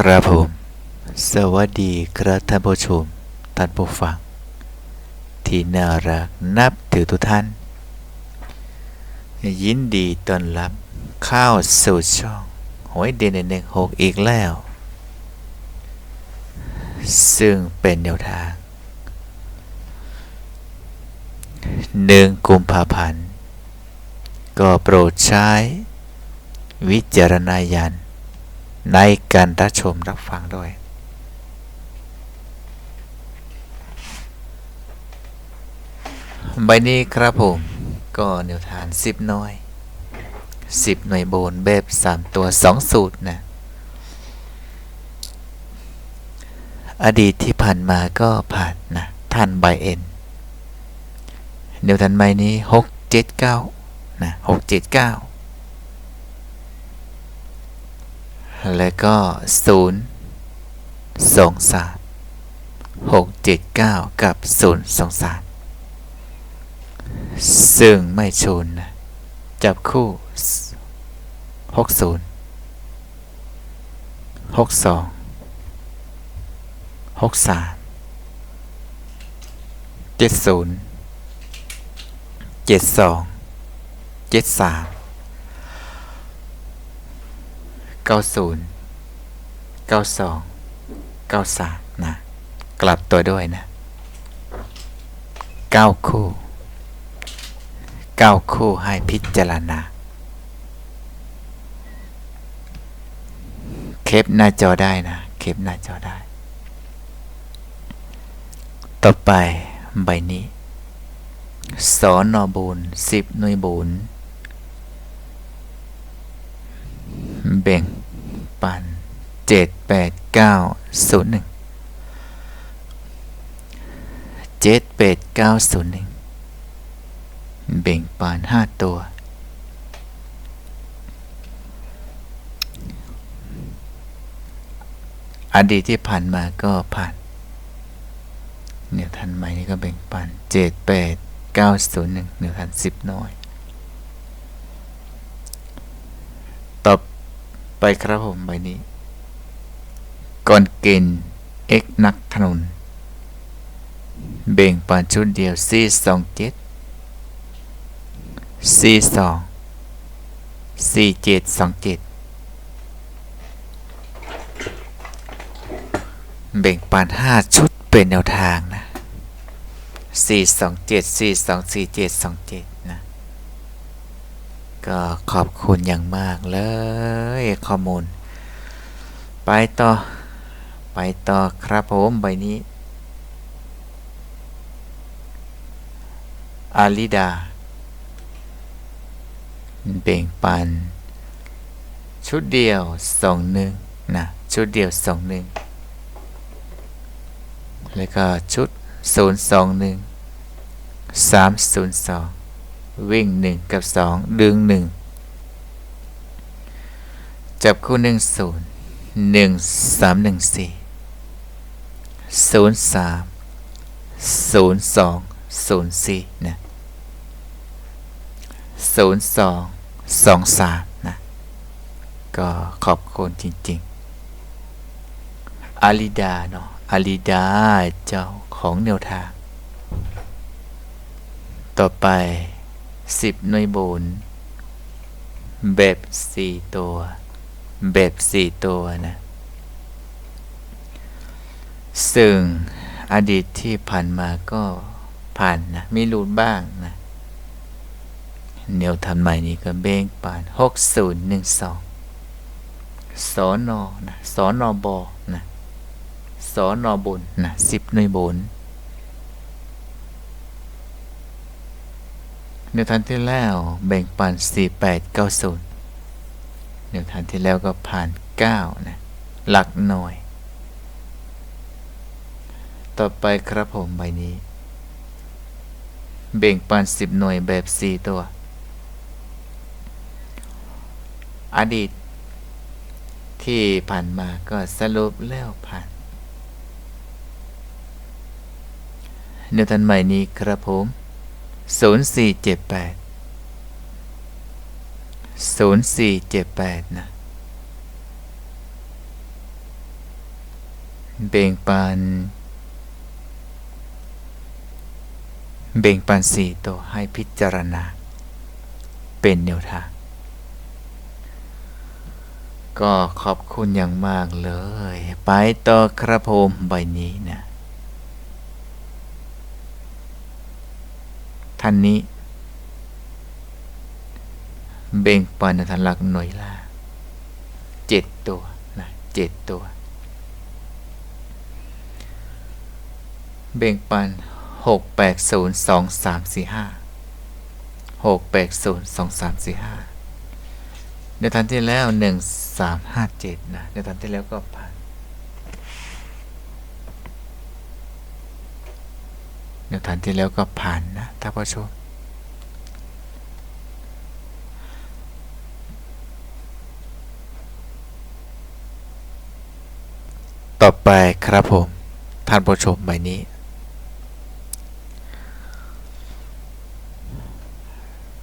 ครับผม สวัสดีครับท่านผู้ชม ท่านผู้ฟัง ที่น่ารักนับถือทุกท่าน ยินดีต้อนรับเข้าสู่ช่องหวยเด่นหนึ่งหกอีกแล้ว ซึ่งเป็นแนวทางหนึ่งกุมภาพันธ์ ก็โปรดใช้ วิจารณญาณ ในการรับชมรับฟังด้วย ใบนี้ครับผม ก็แนวทาน 10น่อย 10 หน่วยโบนเบบ3 ตัว 2 สูตรนะอดีตที่ผ่านมาก็ผ่านนะท่านใบเอ็นเนวทันใบนี้ 6 7 9นะ6 7 9 แล้วก็ศูนย์สองสามหกเจ็ดเก้ากับศูนย์สองสามซึ่งไม่ชนนะจับคู่หกศูนย์หกสองหกสามเจ็ดศูนย์เจ็ดสองเจ็ดสาม เก้าศูนย์เก้าสองเก้าสามนะ กลับตัวด้วยนะเก้าคู่เก้าคู่ให้พิจารณา เคปหน้าจอได้นะ เคปหน้าจอได้ ต่อไปใบนี้สอนอบูนสิบหน่วยบูน แบ่งปันเจ็ดแปดเก้าศูนย์หนึ่งเจ็ดแปดเก้าศูนย์หนึ่งแบ่งปันห้าตัวอดีตที่ผ่านมาก็ผ่าน เนี่ยทันใหม่นี่ก็แบ่งปันเจ็ดแปดเก้าศูนย์หนึ่งหนึ่งพันสิบน้อยต่อ ไปครับผมใบนี้ ก่อนเกณฑ์เอ็กนักถนนเบ่งปันชุดเดียวซีสองเจ็ดซีสองสี่เจ็ดสองเจ็ดเบ่งปันห้าชุดเป็นแนวทางนะสี่สองเจ็ดสี่สองสี่เจ็ดสองเจ็ด ก็ขอบคุณอย่างมากเลยข้อมูล ไปต่อ ไปต่อครับผมใบนี้อาลิดาเบ่งปัน ชุดเดียวสองหนึ่งนะชุดเดียวสองหนึ่งแล้วก็ชุดศูนย์สองหนึ่งสามศูนย์สอง วิ่งหนึ่งกับสองดึงหนึ่งจับคู่หนึ่งศูนย์หนึ่งสามหนึ่งสี่ศูนย์สามศูนย์สองศูนย์สี่นะศูนย์สองสองสามนะก็ขอบคุณจริง ๆ อาลิดาเนาะอาลิดาเจ้าของแนวทาง ต่อไป สิบหน่วยบุญแบบสี่ตัว แบบสี่ตัวนะซึ่งอดีตที่ผ่านมาก็ผ่านนะมีรูดบ้างนะแนวทำใหม่นี้ก็เบ้งปานหกศูนย์หนึ่งสองสอนอนะสอนอบอนะสอนอบนนะสิบหน่วยบน แนวทางที่แล้วแบ่งปันสี่แปดเก้าศูนย์แนวทางที่แล้วก็ผ่านเก้านะ หลักหน่วย ต่อไปครับผมใบนี้เบ่งปันสิบหน่วยแบบสี่ตัว อดีต ที่ผ่านมาก็สรุปแล้วผ่านเนื้อทันใหม่นี้ครับผม ศูนย์สี่เจ็ดแปดศูนย์สี่เจ็ดแปดนะ เบ่งปัน เบ่งปันสี่ตัวให้พิจารณา เป็นแนวทาง ก็ขอบคุณอย่างมากเลย ไปต่อครับผมใบนี้นะ ท่านนี้ เบ่งปันในทันหลักหน่วยละเจ็ดตัวนะเจ็ดตัว เบ่งปันหกแปดศูนย์สองสามสี่ห้าหกแปดศูนย์สองสามสี่ห้าในทันที่แล้วหนึ่งสามห้าเจ็ดนะในทันที่แล้วก็ผ่าน ในทันที่แล้วก็ผ่านนะท่านผู้ชมต่อไปครับผม ท่านผู้ชมใบนี้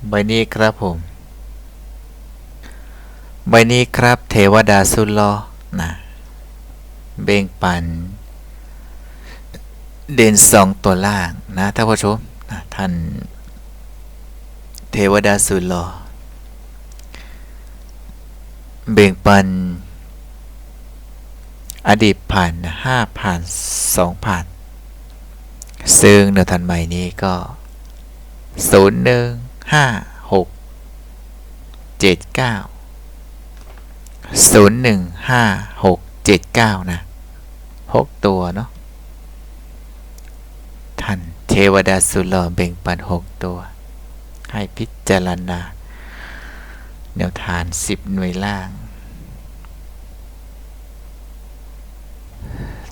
ใบนี้ครับผม ใบนี้ครับเทวดาสุลลอนะเบ่งปัน เด่นสองตัวล่างนะท่านผู้ชมนะท่านเทวดาสุลลอเบ่งปัน อดีตผ่านห้าผ่านสองผ่าน ซึ่งเนื้อทันใหม่นี้ก็ศูนย์หนึ่งห้าหกเจ็ดเก้าศูนย์หนึ่งห้าหกเจ็ดเก้านะหกตัวเนาะ เทวดาสุลอเบ่งปันหกตัว ให้พิจารณา แนวทานสิบหน่วยล่าง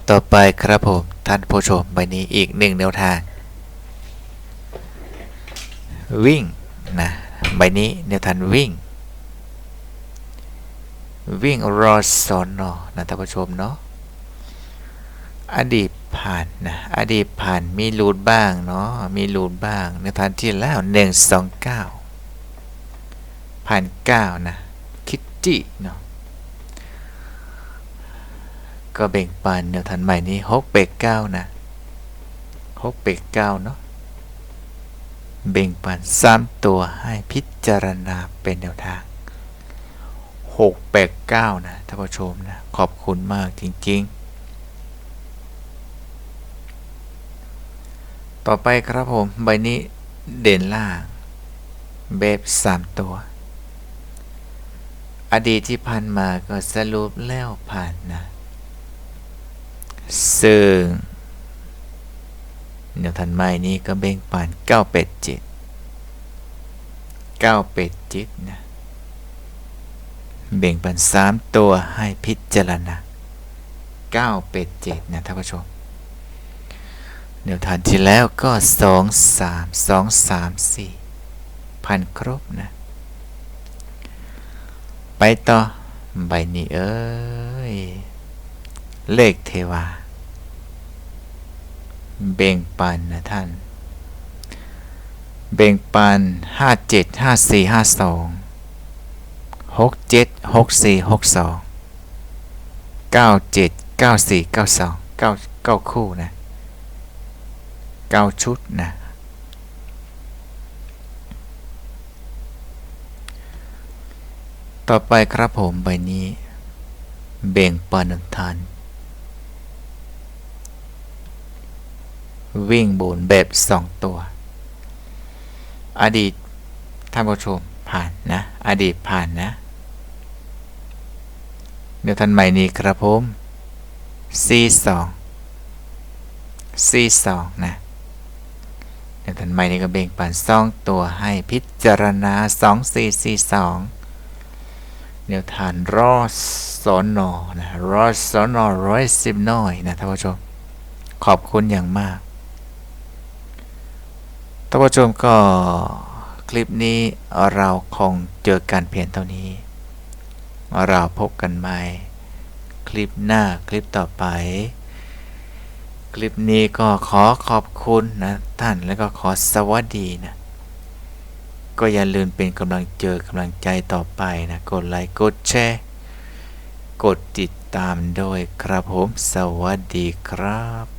ต่อไปครับผม ท่านผู้ชมใบนี้อีกหนึ่งแนวทาง วิ่งนะใบนี้แนวทางวิ่ง วิ่งรอสอนนอนะท่านผู้ชมเนาะ อดีตผ่านนะอดีตผ่านมีรูดบ้างเนาะมีรูดบ้างในทานที่แล้วหนึ่งสองเก้าผ่านเก้านะคิตตี้เนาะก็แบ่งปันแนวทันใหม่นี้หกเปกเก้านะหกเปกเก้าเนาะแบ่งปันสามตัวให้พิจารณาเป็นแนวทางหกแปดเก้านะท่านผู้ชมนะขอบคุณมากจริง ๆ ต่อไปครับผม ใบนี้เด่นล่างแบบสามตัว อดีตที่ผ่านมาก็สรุปแล้วผ่านนะ ซึ่งแนวทันใหม่นี้ก็เบ่งปาน9เป็ด7 9เป็ด7นะ เบ่งปัน3ตัวให้พิจารณา9เป็ด7นะท่านผู้ชม แนวทานที่แล้วก็2 3 2 3 4พันครบนะ ไปต่อ ใบนี้เอ้ย เลขเทวา เบ่งปันนะท่าน เบ่งปันห้าเจ็ดห้าสี่ห้าสองหกเจ็ดหกสี่หกสองเก้าเจ็ดเก้าสี่เก้าสองเก้าเก้าคู่นะ เก้าชุดนะต่อไปครับผมใบนี้ เบ่งปันหนึ่งทันวิ่งบนแบบสองตัว อดีตท่านผู้ชมผ่านนะ อดีตผ่านนะ เดี๋ยวท่านใหม่นี้ครับผม C2 C2 นะ ท่านใหม่นี้ก็เบ่งปันสองตัวให้พิจารณา 2 4 4 2เดี๋ยวทานรอสอนอนะรอสอนอร้อยสิบน้อยนะท่านผู้ชม ขอบคุณอย่างมากท่านผู้ชมก็คลิปนี้เราคงเจอกันเพียงเท่านี้ เราพบกันใหม่ คลิปหน้าคลิปต่อไป คลิปนี้ก็ขอขอบคุณนะท่านแล้วก็ขอสวัสดีนะ ก็อย่าลืมเป็นกำลังเจอกำลังใจต่อไปนะ กดไลค์กดแชร์กดติดตามด้วยครับผม สวัสดีครับ